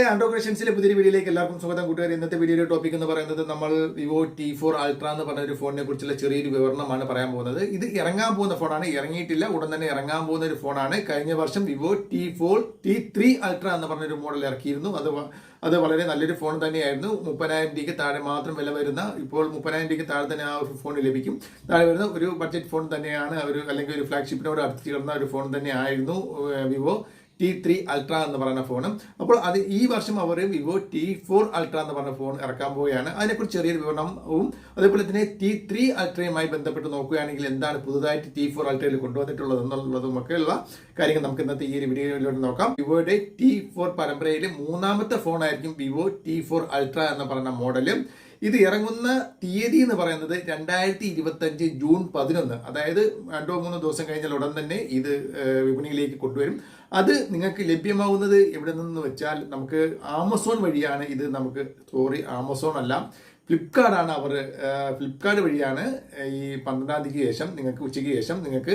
ആൻഡ്രോ ക്രിസ്ത്യൻസിലെ പുതിയ വീഡിയോയിലേക്ക് എല്ലാവർക്കും സ്വാഗതം. കൂട്ടുകാർ ഇന്നത്തെ വീഡിയോയുടെ ടോപ്പിക് എന്ന് പറയുന്നത് നമ്മൾ വിവോ ടി ഫോർ അൾട്ര എന്ന് പറഞ്ഞ ഒരു ഫോണിനെ കുറിച്ചുള്ള ചെറിയൊരു വിവരണമാണ് പറയാൻ പോകുന്നത്. ഇത് ഇറങ്ങാൻ പോകുന്ന ഫോണാണ് ഇറങ്ങിയിട്ടില്ല. ഉടൻ തന്നെ ഇറങ്ങാൻ പോകുന്ന ഒരു ഫോണാണ് കഴിഞ്ഞ വർഷം Vivo T four T three ultra എന്ന് പറഞ്ഞൊരു മോഡൽ ഇറക്കിയിരുന്നു. അത് അത് വളരെ നല്ലൊരു ഫോൺ തന്നെയായിരുന്നു. മുപ്പതിനായിരം രൂപയ്ക്ക് താഴെ മാത്രം വില വരുന്ന ഇപ്പോൾ മുപ്പതിനായിരം രൂപയ്ക്ക് താഴെ തന്നെ ആ ഒരു ഫോൺ ലഭിക്കും. താഴെ വരുന്ന ഒരു ബഡ്ജറ്റ് ഫോൺ തന്നെയാണ്. ഒരു അല്ലെങ്കിൽ ഒരു ഫ്ലാഗ്ഷിപ്പിനോട് അടുത്ത് ചേർന്ന ഒരു ഫോൺ തന്നെയായിരുന്നു വിവോ ടി ത്രീ അൾട്ര എന്ന് പറയുന്ന ഫോൺ അപ്പോൾ അത് ഈ വർഷം അവർ വിവോ ടി ഫോർ അൾട്ര എന്ന് പറഞ്ഞ ഫോൺ ഇറക്കാൻ പോവുകയാണ്. അതിനെക്കുറിച്ച് ചെറിയൊരു വിവരണവും അതേപോലെ തന്നെ ടി ത്രീ അൾട്രയുമായി ബന്ധപ്പെട്ട് നോക്കുകയാണെങ്കിൽ എന്താണ് പുതുതായിട്ട് ടി ഫോർ അൾട്രയിൽ കൊണ്ടുവന്നിട്ടുള്ളത് എന്നുള്ളതും ഒക്കെയുള്ള കാര്യങ്ങൾ നമുക്ക് ഇന്നത്തെ ഈ ഒരു വീഡിയോയിലൂടെ നോക്കാം. വിവോയുടെ ടി ഫോർ പരമ്പരയിലെ മൂന്നാമത്തെ ഫോണായിരിക്കും വിവോ ടി ഫോർ അൾട്ര എന്ന് പറഞ്ഞ മോഡൽ ഇത് ഇറങ്ങുന്ന തീയതി എന്ന് പറയുന്നത് രണ്ടായിരത്തി ഇരുപത്തി അഞ്ച് ജൂൺ പതിനൊന്ന്. അതായത് രണ്ടോ മൂന്നോ ദിവസം കഴിഞ്ഞാൽ ഉടൻ തന്നെ ഇത് വിപണിയിലേക്ക് കൊണ്ടുവരും. അത് നിങ്ങൾക്ക് ലഭ്യമാവുന്നത് എവിടെ നിന്ന് വെച്ചാൽ നമുക്ക് ആമസോൺ വഴിയാണ് ഇത് നമുക്ക് സോറി ആമസോൺ അല്ല ഫ്ലിപ്കാർട്ടാണ് അവർ ഫ്ലിപ്കാർട്ട് വഴിയാണ് ഈ പന്ത്രണ്ടാം തീയതിക്ക് ശേഷം നിങ്ങൾക്ക് ഉച്ചയ്ക്ക് ശേഷം നിങ്ങൾക്ക്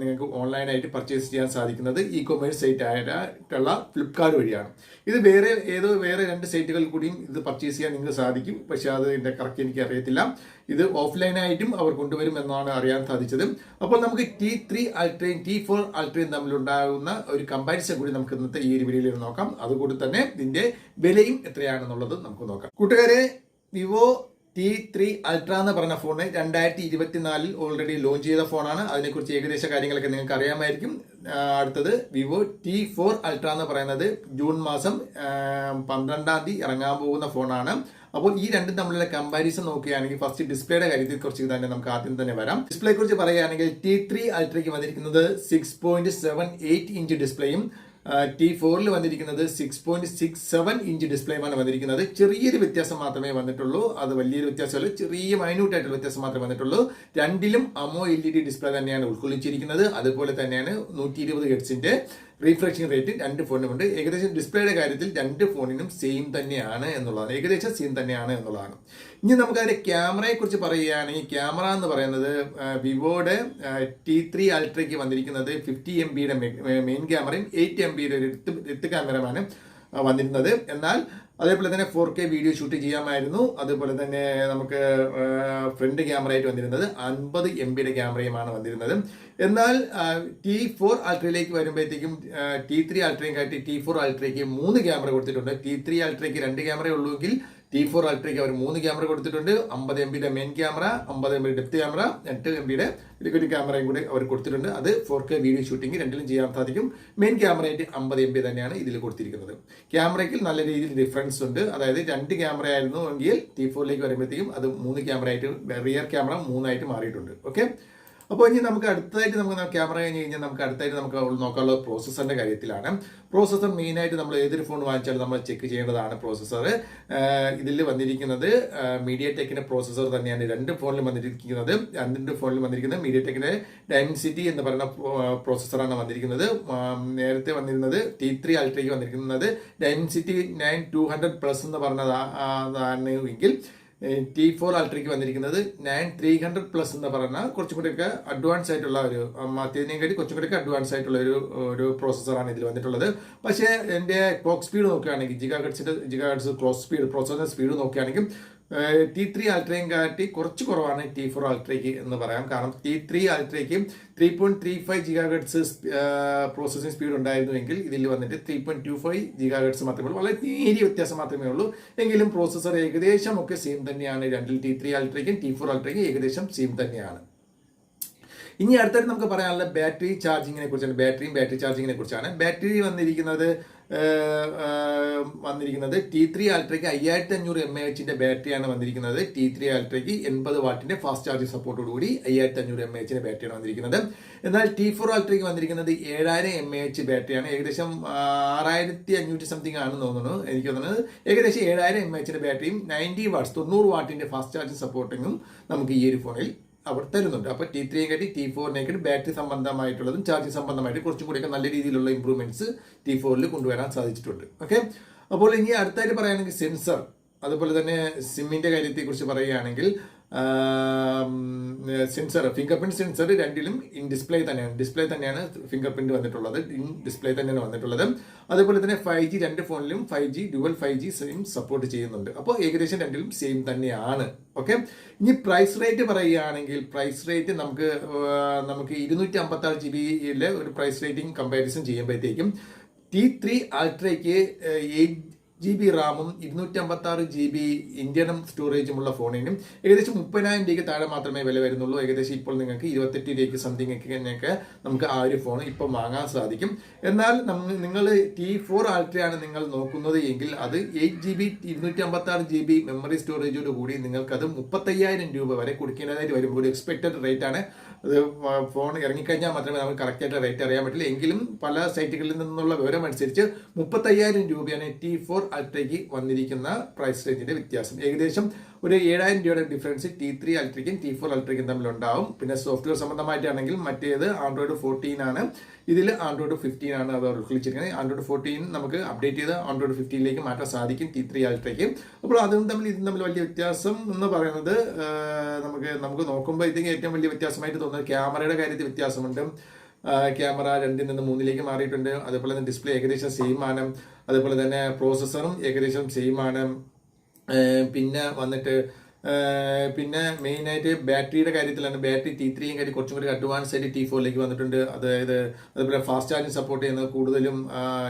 നിങ്ങൾക്ക് ഓൺലൈനായിട്ട് പർച്ചേസ് ചെയ്യാൻ സാധിക്കുന്നത് ഇ കൊമേഴ്സ് സൈറ്റ് ആയിട്ടുള്ള ഫ്ലിപ്കാർട്ട് വഴിയാണ്. ഇത് വേറെ ഏതോ വേറെ രണ്ട് സൈറ്റുകളിൽ കൂടിയും ഇത് പർച്ചേസ് ചെയ്യാൻ നിങ്ങൾക്ക് സാധിക്കും. പക്ഷേ അത് എന്റെ കറക്റ്റ് എനിക്ക് അറിയത്തില്ല. ഇത് ഓഫ്ലൈനായിട്ടും അവർ കൊണ്ടുവരും എന്നാണ് അറിയാൻ സാധിച്ചത്. അപ്പോൾ നമുക്ക് ടി ത്രീ അൾട്രയും ടി ഫോർ അൾട്രയും തമ്മിലുണ്ടാകുന്ന ഒരു കമ്പാരിസൺ കൂടി നമുക്ക് ഇന്നത്തെ ഈ ഒരു വീഡിയോയിൽ നോക്കാം. അതുകൂടി തന്നെ ഇതിന്റെ വിലയും എത്രയാണെന്നുള്ളത് നമുക്ക് നോക്കാം. കൂട്ടുകാരെ വിവോ ടി ത്രീ അൾട്ര എന്ന് പറഞ്ഞ ഫോണ് രണ്ടായിരത്തി ഇരുപത്തിനാലിൽ ഓൾറെഡി ലോഞ്ച് ചെയ്ത ഫോണാണ് അതിനെക്കുറിച്ച് ഏകദേശ കാര്യങ്ങളൊക്കെ നിങ്ങൾക്ക് അറിയാമായിരിക്കും. അടുത്തത് വിവോ ടി ഫോർ അൾട്ര എന്ന് പറയുന്നത് ജൂൺ മാസം പന്ത്രണ്ടാം തീയതി ഇറങ്ങാൻ പോകുന്ന ഫോണാണ് അപ്പോൾ ഈ രണ്ടും തമ്മിലുള്ള കമ്പാരിസൺ നോക്കുകയാണെങ്കിൽ ഫസ്റ്റ് ഡിസ്പ്ലേയുടെ കാര്യത്തിൽ കുറിച്ച് തന്നെ നമുക്ക് ആദ്യം തന്നെ വരാം. ഡിസ്പ്ലേയെ കുറിച്ച് പറയുകയാണെങ്കിൽ ടി ത്രീ അൾട്രയ്ക്ക് വന്നിരിക്കുന്നത് six point seven eight inch ഡിസ്പ്ലേയും T ഫോറിൽ വന്നിരിക്കുന്നത് six point six seven inch ഡിസ്പ്ലേയുമാണ് വന്നിരിക്കുന്നത്. ചെറിയൊരു വ്യത്യാസം മാത്രമേ വന്നിട്ടുള്ളൂ. അത് വലിയൊരു വ്യത്യാസമല്ല ചെറിയ മൈന്യൂട്ട് ആയിട്ടുള്ള വ്യത്യാസം മാത്രമേ വന്നിട്ടുള്ളൂ. രണ്ടിലും AMOLED display തന്നെയാണ് ഉൾക്കൊള്ളിച്ചിരിക്കുന്നത്. അതുപോലെ തന്നെയാണ് നൂറ്റി ഇരുപത് ഹെഡ്സിന്റെ റീഫ്രഷിംഗ് റേറ്റ് രണ്ട് ഫോണിനുമുണ്ട് ഏകദേശം ഡിസ്പ്ലേയുടെ കാര്യത്തിൽ രണ്ട് ഫോണിനും സെയിം തന്നെയാണ് എന്നുള്ളതാണ്. ഏകദേശം സെയിം തന്നെയാണ് എന്നുള്ളതാണ്. ഇനി നമുക്ക് അതിന്റെ ക്യാമറയെ കുറിച്ച് പറയുകയാണെങ്കിൽ ക്യാമറ എന്ന് പറയുന്നത് വിവോയുടെ ടി ത്രീ അൾട്രയ്ക്ക് വന്നിരിക്കുന്നത് ഫിഫ്റ്റി എം ബിയുടെ മെയിൻ ക്യാമറയും എയ്റ്റ് എം ബിയുടെ ഒരു എത്ത് എത്ത് വന്നിരുന്നത്. എന്നാൽ അതേപോലെ തന്നെ ഫോർ കെ വീഡിയോ ഷൂട്ട് ചെയ്യാമായിരുന്നു. അതുപോലെ തന്നെ നമുക്ക് ഫ്രണ്ട് ക്യാമറ ആയിട്ട് വന്നിരുന്നത് അൻപത് എം ബിയുടെ ക്യാമറയുമാണ് വന്നിരുന്നത്. എന്നാൽ ടി ഫോർ അൾട്രയിലേക്ക് വരുമ്പോഴത്തേക്കും ടി ത്രീ അൾട്രയും കാട്ടി ടി ഫോർ അൾട്രയ്ക്ക് മൂന്ന് ക്യാമറ കൊടുത്തിട്ടുണ്ട്. ടി ത്രീ അൾട്രയ്ക്ക് രണ്ട് ക്യാമറ ഉള്ളൂവെങ്കിൽ ടി ഫോർ അൾട്രയ്ക്ക് അവർ മൂന്ന് ക്യാമറ കൊടുത്തിട്ടുണ്ട്. അമ്പത് എം ബിയുടെ മെയിൻ ക്യാമറ അമ്പത് എം ബി ഡെപ്ത് ക്യാമറ എട്ട് എം ബിയുടെ ലിക്വിഡ് ക്യാമറയും കൂടി അവർ കൊടുത്തിട്ടുണ്ട്. അത് ഫോർ കെ വീഡിയോ ഷൂട്ടിംഗ് രണ്ടിലും ചെയ്യാൻ സാധിക്കും. മെയിൻ ക്യാമറയായിട്ട് അമ്പത് എം ബി തന്നെയാണ് ഇതിൽ കൊടുത്തിരിക്കുന്നത്. ക്യാമറയ്ക്ക് നല്ല രീതിയിൽ ഡിഫറൻസ് ഉണ്ട്. അതായത് രണ്ട് ക്യാമറ ആയിരുന്നു എങ്കിൽ ടി ഫോറിലേക്ക് വരുമ്പോഴത്തേക്കും അത് മൂന്ന് ക്യാമറ ആയിട്ട് റിയർ ക്യാമറ മൂന്നായിട്ട് മാറിയിട്ടുണ്ട്. ഓക്കെ അപ്പോൾ ഇനി നമുക്ക് അടുത്തതായിട്ട് നമുക്ക് ക്യാമറ കഴിഞ്ഞ് കഴിഞ്ഞാൽ നമുക്ക് അടുത്തായിട്ട് നമുക്ക് നോക്കാനുള്ള പ്രോസസ്സറിന്റെ കാര്യത്തിലാണ്. പ്രോസസ്സർ മെയിനായിട്ട് നമ്മൾ ഏതൊരു ഫോൺ വാങ്ങിച്ചാലും നമ്മൾ ചെക്ക് ചെയ്യേണ്ടതാണ് പ്രോസസ്സർ ഇതിൽ വന്നിരിക്കുന്നത് മീഡിയ ടെക്കിന്റെ പ്രോസസ്സർ തന്നെയാണ്. രണ്ട് ഫോണിൽ വന്നിരിക്കുന്നത് രണ്ട് ഫോണിൽ വന്നിരിക്കുന്നത് മീഡിയ ടെക്കിന്റെ ഡയൻസിറ്റി എന്ന് പറയുന്ന പ്രോസസ്സറാണ് വന്നിരിക്കുന്നത്. നേരത്തെ വന്നിരുന്നത് ടി ത്രീ അൾട്രയ്ക്ക് വന്നിരിക്കുന്നത് Dimensity nine two hundred plus എന്ന് പറഞ്ഞതാണ് എങ്കിൽ ടി ഫോർ അൾട്രയ്ക്ക് വന്നിരിക്കുന്നത് നയൻ ത്രീ ഹൺഡ്രഡ് പ്ലസ് എന്ന് പറഞ്ഞാൽ കുറച്ചും കൂടിയൊക്കെ അഡ്വാൻസ് ആയിട്ടുള്ള ഒരു മറ്റേതിനെയും കാട്ടി കുറച്ചും കൂടിയൊക്കെ അഡ്വാൻസ് ആയിട്ടുള്ള ഒരു ഒരു പ്രോസസ്സറാണ് ഇതിൽ വന്നിട്ടുള്ളത്. പക്ഷേ എന്റെ ക്ലോക്ക് സ്പീഡ് നോക്കുകയാണെങ്കിൽ ജിഗാ ഗഡ്സിന്റെ gigahertz clock speed processor speed നോക്കുകയാണെങ്കിൽ ടി ത്രീ അൾട്രയും കാട്ടി കുറച്ച് കുറവാണ് ടി ഫോർ അൾട്രയ്ക്ക് എന്ന് പറയാം. കാരണം T three അൾട്രയ്ക്ക് three point three five gigahertz processing speed ഉണ്ടായിരുന്നുവെങ്കിൽ ഇതിൽ വന്നിട്ട് three point two five gigahertz മാത്രമേ ഉള്ളൂ. വളരെ നേരിയ വ്യത്യാസം മാത്രമേ ഉള്ളൂ. എങ്കിലും പ്രോസസ്സർ ഏകദേശം ഒക്കെ സെയിം തന്നെയാണ്. രണ്ടിൽ ടി ത്രീ അൾട്രയ്ക്കും ടി ഫോർ അൾട്രയ്ക്കും ഏകദേശം സെയിം തന്നെയാണ്. ഇനി അടുത്തായിട്ട് നമുക്ക് പറയാനുള്ള ബാറ്ററി ചാർജിങ്ങിനെ കുറിച്ചാണ് ബാറ്ററിയും ബാറ്ററി ചാർജിങ്ങിനെ കുറിച്ചാണ്. ബാറ്ററി വന്നിരിക്കുന്നത് വന്നിരിക്കുന്നത് ടി ത്രീ അൾട്രയ്ക്ക് അയ്യായിരത്തി അഞ്ഞൂറ് എം എ എച്ചിന്റെ ബാറ്ററിയാണ് വന്നിരിക്കുന്നത്. ടി ത്രീ അൾട്രയ്ക്ക് എൺപത് വാട്ടിന്റെ ഫാസ്റ്റ് ചാർജിങ് സപ്പോർട്ടോടുകൂടി അയ്യായിരത്തി അഞ്ഞൂറ് എം എ എച്ചിന്റെ ബാറ്ററിയാണ് വന്നിരിക്കുന്നത്. എന്നാൽ ടി ഫോർ അൾട്രയ്ക്ക് വന്നിരിക്കുന്നത് ഏഴായിരം എം എ എച്ച് ബാറ്ററിയാണ്. ഏകദേശം ആറായിരത്തി അഞ്ഞൂറ്റി സംതിങ് ആണെന്ന് തോന്നുന്നു എനിക്ക് തോന്നുന്നത്. ഏകദേശം ഏഴായിരം എ എച്ചിന്റെ ബാറ്ററിയും നയന്റി വാട്ട്സ് തൊണ്ണൂറ് വാട്ടിന്റെ ഫാസ്റ്റ് ചാർജ് സപ്പോർട്ടിങ്ങും നമുക്ക് ഈ ഒരു ഫോണിൽ അവർ തരുന്നുണ്ട്. അപ്പോൾ ടി ത്രീയെ കാട്ടി ടി ഫോറിനെക്കാട്ടി ബാറ്ററി സംബന്ധമായിട്ടുള്ളതും ചാർജിങ് സംബന്ധമായിട്ട് കുറച്ചും കൂടിയൊക്കെ നല്ല രീതിയിലുള്ള ഇമ്പ്രൂവ്മെന്റ്സ് ടി ഫോറിൽ കൊണ്ടുവരാൻ സാധിച്ചിട്ടുണ്ട്. ഓക്കെ അപ്പോൾ ഇനി അടുത്തായിട്ട് പറയുകയാണെങ്കിൽ സെൻസർ അതുപോലെ തന്നെ സിമ്മിന്റെ കാര്യത്തെക്കുറിച്ച് പറയുകയാണെങ്കിൽ സെൻസർ ഫിംഗർ പ്രിന്റ് സെൻസർ രണ്ടിലും ഇൻ ഡിസ്പ്ലേ തന്നെയാണ്. ഡിസ്പ്ലേ തന്നെയാണ് ഫിംഗർ പ്രിന്റ് വന്നിട്ടുള്ളത്. ഇൻ ഡിസ്പ്ലേ തന്നെയാണ് വന്നിട്ടുള്ളത്. അതുപോലെ തന്നെ ഫൈവ് ജി രണ്ട് ഫോണിലും five G dual five G same support ചെയ്യുന്നുണ്ട്. അപ്പോൾ ഏകദേശം രണ്ടിലും സെയിം തന്നെയാണ്. ഓക്കെ ഇനി പ്രൈസ് റേറ്റ് പറയുകയാണെങ്കിൽ പ്രൈസ് റേറ്റ് നമുക്ക് നമുക്ക് ഇരുന്നൂറ്റി അമ്പത്തി ആറ് ജി ബിയിലെ ഒരു പ്രൈസ് റേറ്റിംഗ് കമ്പാരിസൺ ചെയ്യുമ്പോഴത്തേക്കും ടി ത്രീ അൾട്രയ്ക്ക് എയ്റ്റ് ജി ബി റാമും ഇരുന്നൂറ്റി അമ്പത്തി ആറ് ജി ബി ഇന്ത്യനും സ്റ്റോറേജുമുള്ള ഫോണിനും ഏകദേശം മുപ്പതിനായിരം രൂപയ്ക്ക് താഴെ മാത്രമേ വില വരുന്നുള്ളൂ. ഏകദേശം ഇപ്പോൾ നിങ്ങൾക്ക് ഇരുപത്തെട്ട് രൂപയ്ക്ക് സംതിങ് ഒക്കെ നമുക്ക് ആ ഒരു ഫോൺ ഇപ്പം വാങ്ങാൻ സാധിക്കും. എന്നാൽ നിങ്ങൾ ടി ഫോർ ആൾട്രയാണ് നിങ്ങൾ നോക്കുന്നത് എങ്കിൽ അത് എയ്റ്റ് ജി ബി ഇരുന്നൂറ്റി അമ്പത്തി ആറ് ജി ബി മെമ്മറി സ്റ്റോറേജോട് കൂടി നിങ്ങൾക്ക് അത് മുപ്പത്തയ്യായിരം രൂപ വരെ കൊടുക്കേണ്ടതായിട്ട് വരുമ്പോൾ ഒരു എക്സ്പെക്റ്റഡ് റേറ്റ് ആണ്. അത് ഫോൺ ഇറങ്ങിക്കഴിഞ്ഞാൽ മാത്രമേ നമുക്ക് കറക്റ്റായിട്ട് റേറ്റ് അറിയാൻ പറ്റില്ല എങ്കിലും പല സൈറ്റുകളിൽ നിന്നുള്ള വിവരം അനുസരിച്ച് മുപ്പത്തയ്യായിരം രൂപയാണ് ടി ഫോർ അൾട്രയ്ക്ക് വന്നിരിക്കുന്ന പ്രൈസ് റേഞ്ചിന്റെ വ്യത്യാസം. ഏകദേശം ഒരു ഏഴായിരം രൂപയുടെ ഡിഫറൻസ് ടി ത്രീ അൾട്രയ്ക്കും ടി ഫോർ അൾട്രയ്ക്കും തമ്മിലുണ്ടാവും. പിന്നെ സോഫ്റ്റ്വെയർ സംബന്ധമായിട്ടാണെങ്കിൽ മറ്റേത് ആൻഡ്രോയിഡ് ഫോർട്ടീൻ ആണ്. ഇതിൽ ആൻഡ്രോയിഡ് ഫിഫ്റ്റീൻ ആണ് അത് ഉൾക്കൊള്ളിച്ചിരിക്കുന്നത് ആൻഡ്രോയിഡ് ഫോർട്ടീൻ നമുക്ക് അപ്ഡേറ്റ് ചെയ്ത് ആൻഡ്രോയിഡ് ഫിഫ്റ്റീനിലേക്ക് മാറ്റാൻ സാധിക്കും ടി ത്രീ അൾട്രയ്ക്ക് അപ്പോൾ അതും തമ്മിൽ ഇതും തമ്മിൽ വലിയ വ്യത്യാസം എന്ന് പറയുന്നത് നമുക്ക് നമുക്ക് നോക്കുമ്പോൾ ഇതിന് ഏറ്റവും വലിയ വ്യത്യാസമായിട്ട് തോന്നുന്നത് ക്യാമറയുടെ കാര്യത്തിൽ വ്യത്യാസമുണ്ട്. ക്യാമറ രണ്ടിൽ നിന്ന് മൂന്നിലേക്ക് മാറിയിട്ടുണ്ട്. അതുപോലെ തന്നെ ഡിസ്പ്ലേ ഏകദേശം സെയിം ആണ്. അതുപോലെ തന്നെ പ്രോസസ്സറും ഏകദേശം സെയിം ആണ്. പിന്നെ വന്നിട്ട് പിന്നെ മെയിനായിട്ട് ബാറ്ററിയുടെ കാര്യത്തിലാണ്. ബാറ്ററി ടി ത്രീയും കാര്യം കുറച്ചും കൂടി അഡ്വാൻസ് ആയിട്ട് ടി ഫോറിലേക്ക് വന്നിട്ടുണ്ട്. അതായത് അതുപോലെ ഫാസ്റ്റ് ചാർജിങ് സപ്പോർട്ട് ചെയ്യുന്നത് കൂടുതലും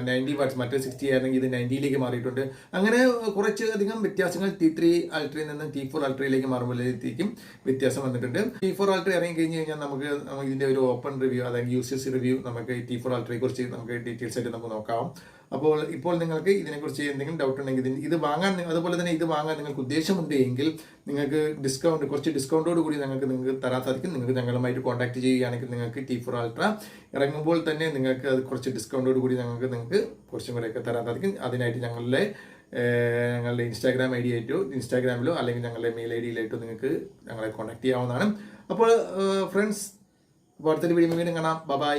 നയന്റി വാട്ട്സ് മറ്റേ സിക്സ്റ്റി ആയിരുന്നെങ്കിൽ ഇത് നയന്റിയിലേക്ക് മാറിയിട്ടുണ്ട്. അങ്ങനെ കുറച്ച് അധികം വ്യത്യാസങ്ങൾ ടി ത്രീ അൾട്രയിൽ നിന്ന് ടി ഫോർ അൾട്രയിലേക്ക് മാറുമ്പോഴത്തേക്കും വ്യത്യാസം വന്നിട്ടുണ്ട്. ടി ഫോർ അൾട്ര ഇറങ്ങി കഴിഞ്ഞ് കഴിഞ്ഞാൽ നമുക്ക് നമുക്ക് ഇതിന്റെ ഒരു ഓപ്പൺ റിവ്യൂ അതായത് യൂസേഴ്സ് റിവ്യൂ നമുക്ക് ടി ഫോർ അൾട്രയെ കുറിച്ച് നമുക്ക് ഡീറ്റെയിൽസ് ആയിട്ട് നമുക്ക് നോക്കാം. അപ്പോൾ ഇപ്പോൾ നിങ്ങൾക്ക് ഇതിനെക്കുറിച്ച് എന്തെങ്കിലും ഡൗട്ട് ഉണ്ടെങ്കിൽ ഇത് വാങ്ങാൻ അതുപോലെ തന്നെ ഇത് വാങ്ങാൻ നിങ്ങൾക്ക് ഉദ്ദേശമുണ്ട് എങ്കിൽ നിങ്ങൾക്ക് ഡിസ്കൗണ്ട് കുറച്ച് ഡിസ്കൗണ്ടോട് കൂടി നിങ്ങൾക്ക് നിങ്ങൾക്ക് തരാൻ സാധിക്കും. നിങ്ങൾക്ക് ഞങ്ങളുമായിട്ട് കോൺടാക്ട് ചെയ്യുകയാണെങ്കിൽ നിങ്ങൾക്ക് ടി ഫോർ അൾട്ര ഇറങ്ങുമ്പോൾ തന്നെ നിങ്ങൾക്ക് അത് കുറച്ച് ഡിസ്കൗണ്ടോട് കൂടി ഞങ്ങൾക്ക് നിങ്ങൾക്ക് കുറച്ചും കൂടെയൊക്കെ തരാൻ സാധിക്കും. അതിനായിട്ട് ഞങ്ങളുടെ ഞങ്ങളുടെ ഇൻസ്റ്റാഗ്രാം ഐ ഡി ആയിട്ടോ ഇൻസ്റ്റാഗ്രാമിലോ അല്ലെങ്കിൽ ഞങ്ങളുടെ മെയിൽ ഐ ഡിയിലായിട്ടോ നിങ്ങൾക്ക് ഞങ്ങളെ കോൺടാക്ട് ചെയ്യാവുന്നതാണ്. അപ്പോൾ ഫ്രണ്ട്സ് അടുത്തൊരു വീഡിയോ വീണ്ടും കാണാം. ബൈ